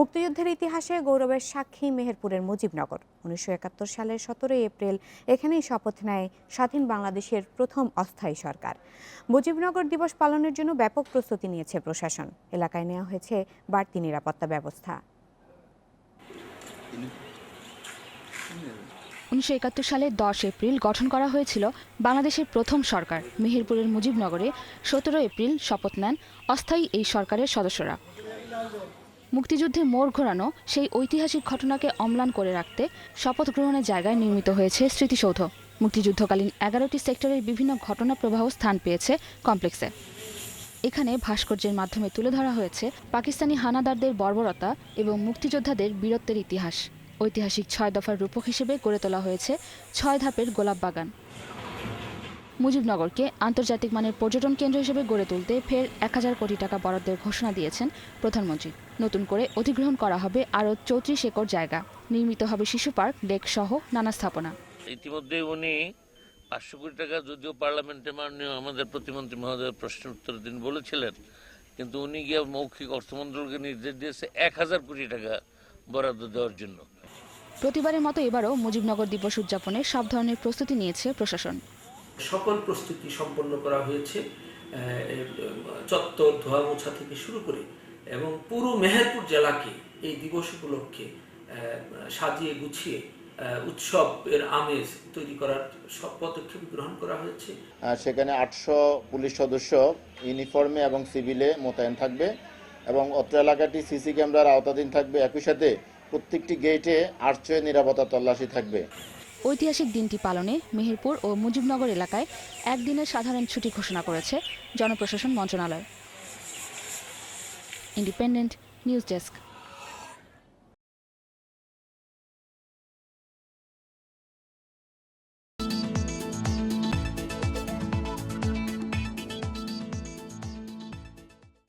মুক্তিযুদ্ধের ইতিহাসে গৌরবের সাক্ষী মেহেরপুরের মুজিবনগর। উনিশশো একাত্তর সালের সতেরোই এপ্রিল এখানেই শপথ নেয় স্বাধীন বাংলাদেশের প্রথম অস্থায়ী সরকার। মুজিবনগর দিবস পালনের জন্য ব্যাপক প্রস্তুতি নিয়েছে প্রশাসন। এলাকায় নেওয়া হয়েছে বাড়তি নিরাপত্তা ব্যবস্থা। উনিশশো একাত্তর সালে দশ এপ্রিল গঠন করা হয়েছিল বাংলাদেশের প্রথম সরকার। মেহেরপুরের মুজিবনগরে সতেরো এপ্রিল শপথ নেন অস্থায়ী এই সরকারের সদস্যরা। মুক্তিযুদ্ধে মোড় ঘোরানো সেই ঐতিহাসিক ঘটনাকে অম্লান করে রাখতে শপথ গ্রহণের জায়গায় নির্মিত হয়েছে স্মৃতিসৌধ। মুক্তিযুদ্ধকালীন এগারোটি সেক্টরের বিভিন্ন ঘটনা প্রবাহ স্থান পেয়েছে কমপ্লেক্সে। এখানে ভাস্কর্যের মাধ্যমে তুলে ধরা হয়েছে পাকিস্তানি হানাদারদের বর্বরতা এবং মুক্তিযোদ্ধাদের বীরত্বের ইতিহাস। ঐতিহাসিক ছয় দফার রূপক হিসেবে গড়ে তোলা হয়েছে ছয় ধাপের গোলাপ বাগান। মুজিবনগরকে আন্তর্জাতিক মানের পর্যটন কেন্দ্র হিসেবে গড়ে তুলতে ফের এক হাজার কোটি টাকা বরাদ্দের ঘোষণা দিয়েছেন প্রধানমন্ত্রী। নতুন করে অধিগ্রহণ করা হবে আরও চৌত্রিশ একর জায়গা। নির্মিত হবে শিশু পার্ক লেক সহ নানা স্থাপনা। ইতিমধ্যে উনি পাঁচশো কোটি টাকা যদিও পার্লামেন্টে মাননীয় আমাদের প্রতিমন্ত্রী মহোদয়ের প্রশ্নের উত্তর দিন বলেছিলেন কিন্তু উনি গিয়ে মৌখিক অর্থমন্ত্রণালয়কে নির্দেশ দিয়েছে এক হাজার কোটি টাকা বরাদ্দ দেওয়ার জন্য। প্রতিবারের মতো এবারও মুজিবনগর দিবস উদযাপনে সব ধরনের প্রস্তুতি নিয়েছে প্রশাসন। সকল প্রস্তুতি সম্পন্ন করা হয়েছে চত্বর ধোয়া মোছা থেকে শুরু করে এবং পুরো মেহেরপুর জেলাকে এই দিবস উপলক্ষে সাজিয়ে গুছিয়ে উৎসবের আমেজ তৈরি করার সব পদক্ষেপ গ্রহণ করা হয়েছে। সেখানে আটশো পুলিশ সদস্য ইউনিফর্মে এবং সিভিলে মোতায়েন থাকবে এবং অত্র এলাকাটি সিসি ক্যামেরার আওতাধীন থাকবে। একই সাথে প্রত্যেকটি গেটে আর্চে নিরাপত্তা তল্লাশি থাকবে। ঐতিহাসিক দিনটি পালনে মেহেরপুর ও মুজিবনগর এলাকায় একদিনের সাধারণ ছুটি ঘোষণা করেছে জনপ্রশাসন মন্ত্রণালয়। Independent news desk.